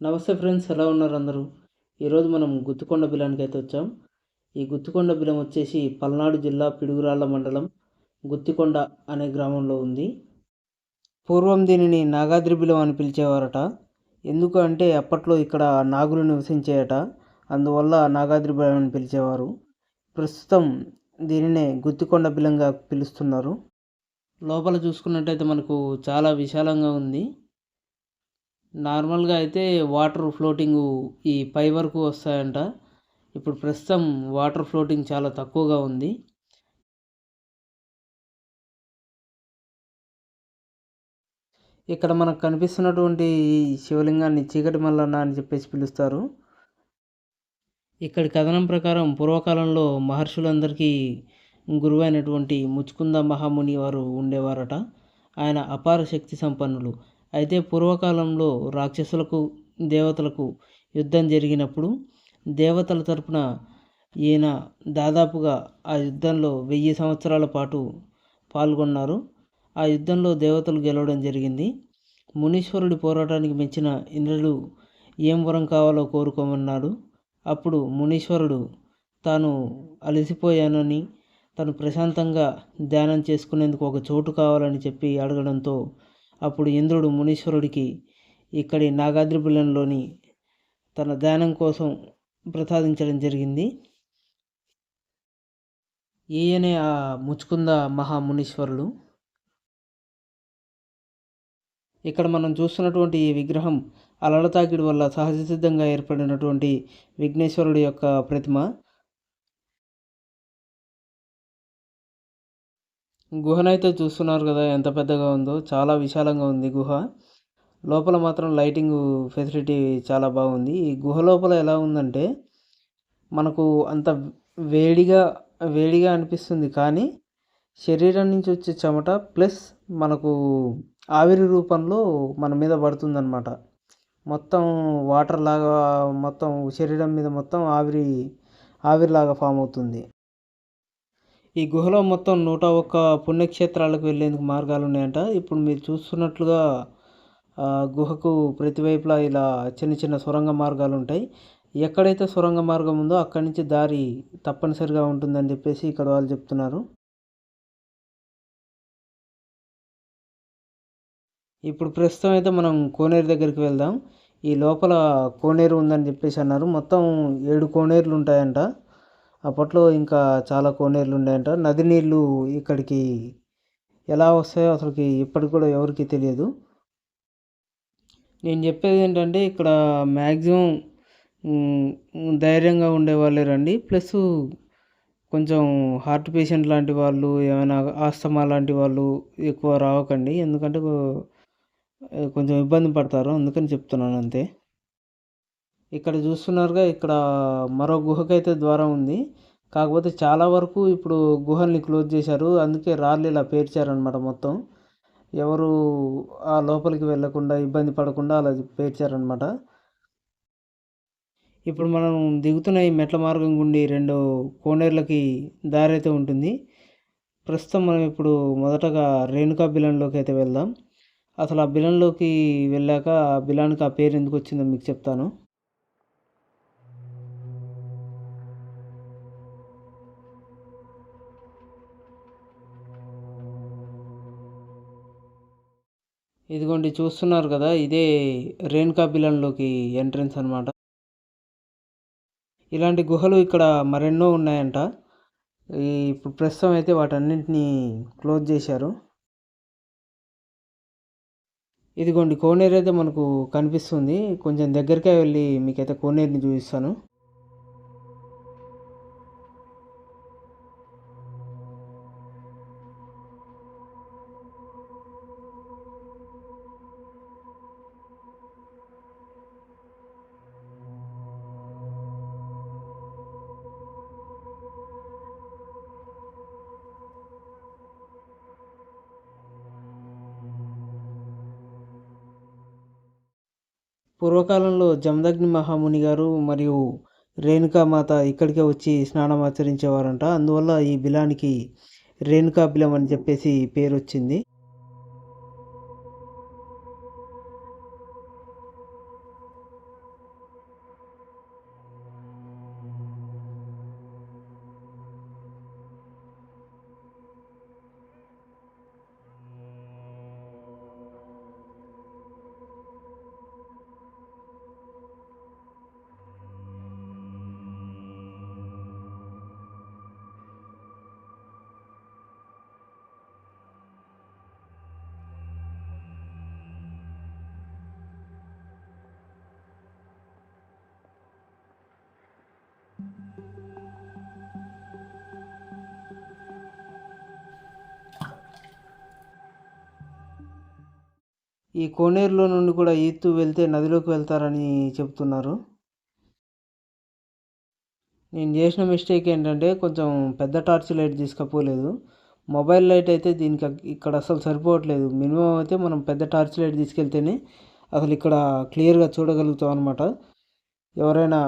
నమస్తే ఫ్రెండ్స్ ఎలా ఉన్నారు అందరూ? ఈరోజు మనం గుత్తుకొండ బిలానికి అయితే వచ్చాం. ఈ గుత్తుకొండ బిలం వచ్చేసి పల్నాడు జిల్లా పిడుగురాళ్ళ మండలం గుత్తికొండ అనే గ్రామంలో ఉంది. పూర్వం దీనిని నాగాద్రి బిలం అని పిలిచేవారట. ఎందుకు అంటే అప్పట్లో ఇక్కడ నాగులు నివసించేయట. అందువల్ల నాగాద్రి బిలం అని పిలిచేవారు. ప్రస్తుతం దీనినే గుత్తికొండ బిలంగా పిలుస్తున్నారు. లోపల చూసుకున్నట్టయితే మనకు చాలా విశాలంగా ఉంది. నార్మల్గా అయితే వాటర్ ఫ్లోటింగ్ ఈ పై వరకు వస్తాయంట. ఇప్పుడు ప్రస్తుతం వాటర్ ఫ్లోటింగ్ చాలా తక్కువగా ఉంది. ఇక్కడ మనకు కనిపిస్తున్నటువంటి శివలింగాన్ని చీకటి మల్లన్న అని చెప్పేసి పిలుస్తారు. ఇక్కడి కథనం ప్రకారం పూర్వకాలంలో మహర్షులందరికీ గురువైనటువంటి ముచ్చుకుంద మహాముని వారు ఉండేవారట. ఆయన అపార శక్తి సంపన్నులు. అయితే పూర్వకాలంలో రాక్షసులకు దేవతలకు యుద్ధం జరిగినప్పుడు దేవతల తరపున ఈయన దాదాపుగా ఆ యుద్ధంలో వెయ్యి సంవత్సరాల పాటు పాల్గొన్నారు. ఆ యుద్ధంలో దేవతలు గెలవడం జరిగింది. మునీశ్వరుడి పోరాటానికి మెచ్చిన ఇంద్రుడు ఏం వరం కావాలో కోరుకోమన్నాడు. అప్పుడు మునీశ్వరుడు తాను అలసిపోయానని తను ప్రశాంతంగా ధ్యానం చేసుకునేందుకు ఒక చోటు కావాలని చెప్పి అడగడంతో అప్పుడు ఇంద్రుడు మునీశ్వరుడికి ఇక్కడి నాగాద్రి తన ధ్యానం కోసం ప్రసాదించడం జరిగింది. ఈయనే ఆ ముచ్చుకుంద మహామునీశ్వరుడు. ఇక్కడ మనం చూస్తున్నటువంటి ఈ విగ్రహం అలల తాకిడి వల్ల సహజ సిద్ధంగా ఏర్పడినటువంటి విఘ్నేశ్వరుడి యొక్క ప్రతిమ. గుహనైతే చూస్తున్నారు కదా ఎంత పెద్దగా ఉందో చాలా విశాలంగా ఉంది గుహ. లోపల మాత్రం లైటింగ్ ఫెసిలిటీ చాలా బాగుంది. ఈ గుహ లోపల ఎలా ఉందంటే మనకు అంత వేడిగా వేడిగా అనిపిస్తుంది కానీ శరీరం నుంచి వచ్చే చెమట ప్లస్ మనకు ఆవిరి రూపంలో మన మీద పడుతుందన్నమాట. మొత్తం వాటర్ లాగా మొత్తం శరీరం మీద మొత్తం ఆవిరి ఆవిరిలాగా ఫామ్ అవుతుంది. ఈ గుహలో మొత్తం నూట ఒక్క పుణ్యక్షేత్రాలకు వెళ్ళేందుకు మార్గాలు ఉన్నాయంట. ఇప్పుడు మీరు చూస్తున్నట్లుగా గుహకు ప్రతివైపులా ఇలా చిన్న చిన్న సొరంగ మార్గాలు ఉంటాయి. ఎక్కడైతే సొరంగ మార్గం ఉందో అక్కడి నుంచి దారి తప్పనిసరిగా ఉంటుందని చెప్పేసి ఇక్కడ వాళ్ళు చెప్తున్నారు. ఇప్పుడు ప్రస్తుతం అయితే మనం కోనేరు దగ్గరికి వెళ్దాం. ఈ లోపల కోనేరు ఉందని చెప్పేసి అన్నారు. మొత్తం ఏడు కోనేరులు ఉంటాయంట. అప్పట్లో ఇంకా చాలా కోనేరులు ఉన్నాయంట. నది నీళ్ళు ఇక్కడికి ఎలా వస్తాయో అసలుకి ఇప్పటికి కూడా ఎవరికి తెలియదు. నేను చెప్పేది ఏంటంటే ఇక్కడ మ్యాక్సిమం ధైర్యంగా ఉండేవాళ్ళే రండి. ప్లస్ కొంచెం హార్ట్ పేషెంట్ లాంటి వాళ్ళు ఏమైనా ఆస్తమా లాంటి వాళ్ళు ఎక్కువ రావకండి. ఎందుకంటే కొంచెం ఇబ్బంది పడతారు. అందుకని చెప్తున్నాను అంతే. ఇక్కడ చూస్తున్నారుగా ఇక్కడ మరో గుహకైతే ద్వారం ఉంది. కాకపోతే చాలా వరకు ఇప్పుడు గుహల్ని క్లోజ్ చేశారు. అందుకే రాళ్ళు ఇలా పేర్చారనమాట మొత్తం. ఎవరు ఆ లోపలికి వెళ్ళకుండా ఇబ్బంది పడకుండా అలా పేర్చారనమాట ఇప్పుడు మనం దిగుతున్న ఈ మెట్ల మార్గం గుండి రెండు కోనేర్లకి దారి అయితే ఉంటుంది. ప్రస్తుతం మనం ఇప్పుడు మొదటగా రేణుకా బిలన్లోకి అయితే వెళ్దాం. అసలు ఆ బిలన్లోకి వెళ్ళాక ఆ బిలానికి ఆ పేరు ఎందుకు వచ్చిందో మీకు చెప్తాను. ఇదిగోండి చూస్తున్నారు కదా ఇదే రేణుకా బిలంలోకి ఎంట్రన్స్ అనమాట ఇలాంటి గుహలు ఇక్కడ మరెన్నో ఉన్నాయంట. ఇప్పుడు ప్రస్తుతం అయితే వాటన్నింటినీ క్లోజ్ చేశారు. ఇదిగోండి కోనేరు అయితే మనకు కనిపిస్తుంది. కొంచెం దగ్గరికే వెళ్ళి మీకైతే కోనేరుని చూపిస్తాను. పూర్వకాలంలో జమదగ్ని మహాముని గారు మరియు రేణుకామాత ఇక్కడికే వచ్చి స్నానం ఆచరించేవారంట. అందువల్ల ఈ బిలానికి రేణుకా బిలం అని చెప్పేసి పేరు వచ్చింది ఈ కోనేరులో నుండి కూడా ఈత్తు వెళ్తే నదిలోకి వెళ్తారని చెప్తున్నారు. నేను చేసిన మిస్టేక్ ఏంటంటే కొంచెం పెద్ద టార్చ్ లైట్ తీసుకపోలేదు. మొబైల్ లైట్ అయితే దీనికి ఇక్కడ అసలు సరిపోవట్లేదు. మినిమం అయితే మనం పెద్ద టార్చ్ లైట్ తీసుకెళ్తేనే అసలు ఇక్కడ క్లియర్గా చూడగలుగుతాం అనమాట ఎవరైనా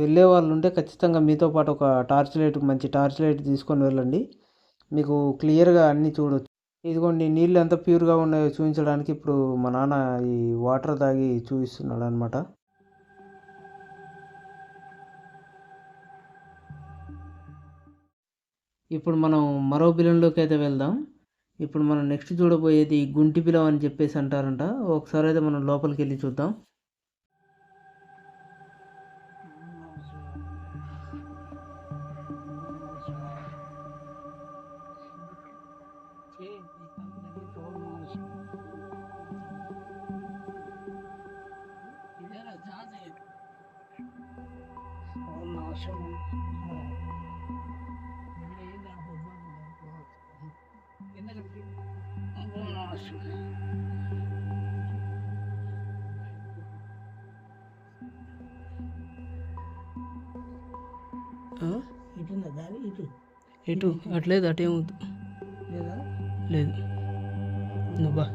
వెళ్ళే వాళ్ళు ఉంటే ఖచ్చితంగా మీతో పాటు ఒక టార్చ్ లైట్ మంచి టార్చ్ లైట్ తీసుకొని వెళ్ళండి. మీకు క్లియర్గా అన్నీ చూడొచ్చు. ఇదిగోండి నీళ్ళు ఎంత ప్యూర్గా ఉన్నాయో చూపించడానికి ఇప్పుడు మా నాన్న ఈ వాటర్ తాగి చూపిస్తున్నాడు అనమాట ఇప్పుడు మనం మరో బిలంలోకి అయితే వెళ్దాం. ఇప్పుడు మనం నెక్స్ట్ చూడబోయేది గుంటి బిలం అని చెప్పేసి అంటారంట. ఒకసారి అయితే మనం లోపలికి వెళ్ళి చూద్దాం. దారి ఇటు. ఎటు అట్లేదు అటేమవుతు లేదా లేదు? నువ్వా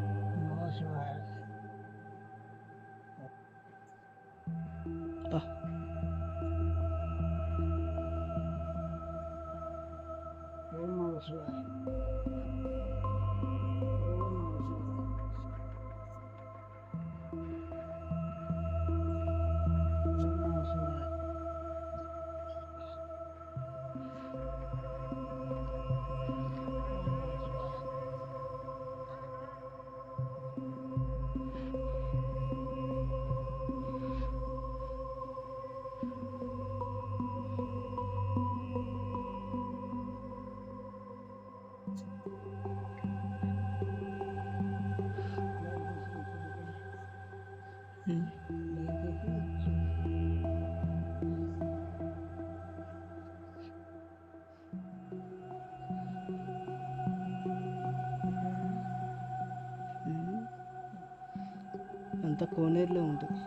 అంత కోనేరులో ఉంటుంది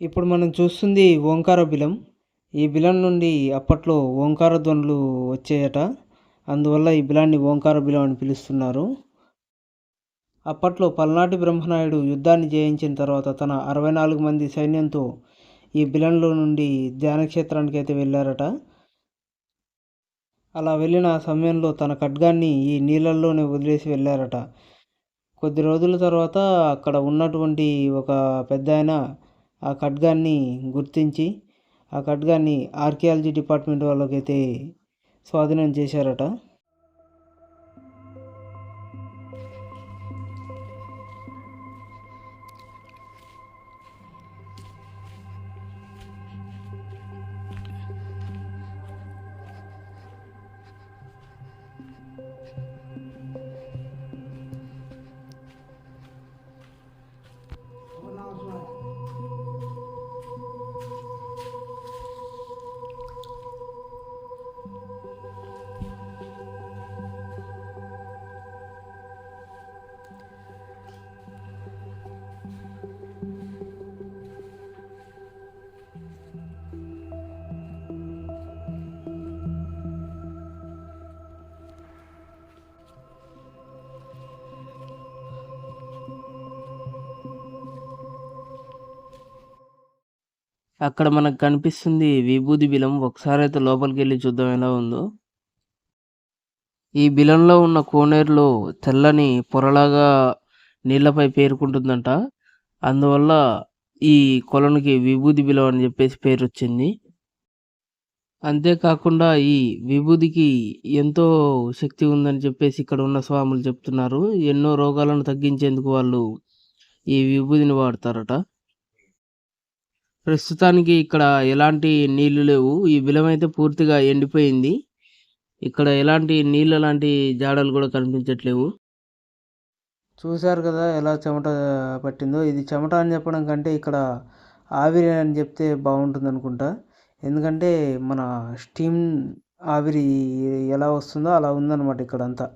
ఇప్పుడు మనం చూస్తుంది ఓంకార బిలం. ఈ బిలం నుండి అప్పట్లో ఓంకార ధ్వనులు వచ్చాయట. అందువల్ల ఈ బిలాన్ని ఓంకార బిలం అని పిలుస్తున్నారు. అప్పట్లో పల్నాటి బ్రహ్మనాయుడు యుద్ధాన్ని జయించిన తర్వాత తన అరవై నాలుగు మంది సైన్యంతో ఈ బిలంలో నుండి ధ్యానక్షేత్రానికి అయితే వెళ్ళారట. అలా వెళ్ళిన సమయంలో తన ఖడ్గాన్ని ఈ నీళ్ళల్లోనే వదిలేసి వెళ్ళారట. కొద్ది రోజుల తర్వాత అక్కడ ఉన్నటువంటి ఒక పెద్ద ఆయన ఆ ఖడ్గాన్ని గుర్తించి ఆ ఖడ్గాన్ని ఆర్కియాలజీ డిపార్ట్మెంట్ వాళ్ళకైతే స్వాధీనం చేశారట. అక్కడ మనకు కనిపిస్తుంది విభూది బిలం. ఒకసారి అయితే లోపలికి వెళ్ళి చూద్దాం ఎలా ఉందో. ఈ బిలంలో ఉన్న కోనేరులో తెల్లని పొరలాగా నీళ్ళపై పేరుకుంటుందంట. అందువల్ల ఈ కొలనుకి విభూది బిలం అని చెప్పేసి పేరు వచ్చింది అంతేకాకుండా ఈ విభూదికి ఎంతో శక్తి ఉందని చెప్పేసి ఇక్కడ ఉన్న స్వాములు చెప్తున్నారు. ఎన్నో రోగాలను తగ్గించేందుకు వాళ్ళు ఈ విభూదిని వాడతారట. ప్రస్తుతానికి ఇక్కడ ఎలాంటి నీళ్ళు లేవు. ఈ బిలం అయితే పూర్తిగా ఎండిపోయింది. ఇక్కడ ఎలాంటి నీళ్ళ లాంటి జాడలు కూడా కనిపించట్లేవు. చూశారు కదా ఎలా చెమట పట్టిందో. ఇది చెమట అని చెప్పడం కంటే ఇక్కడ ఆవిరి అని చెప్తే బాగుంటుంది అనుకుంటా. ఎందుకంటే మన స్టీమ్ ఆవిరి ఎలా వస్తుందో అలా ఉందన్నమాట ఇక్కడ అంతా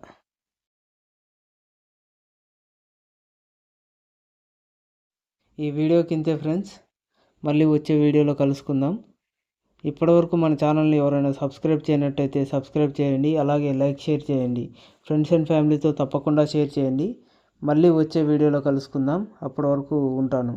ఈ వీడియోకి ఇంతే ఫ్రెండ్స్. మళ్ళీ వచ్చే వీడియోలో కలుసుకుందాం. ఇప్పటివరకు మన ఛానల్ని ఎవరైనా సబ్స్క్రైబ్ చేయనట్టయితే సబ్స్క్రైబ్ చేయండి. అలాగే లైక్ షేర్ చేయండి. ఫ్రెండ్స్ అండ్ ఫ్యామిలీతో తప్పకుండా షేర్ చేయండి. మళ్ళీ వచ్చే వీడియోలో కలుసుకుందాం. అప్పటి వరకు ఉంటాను.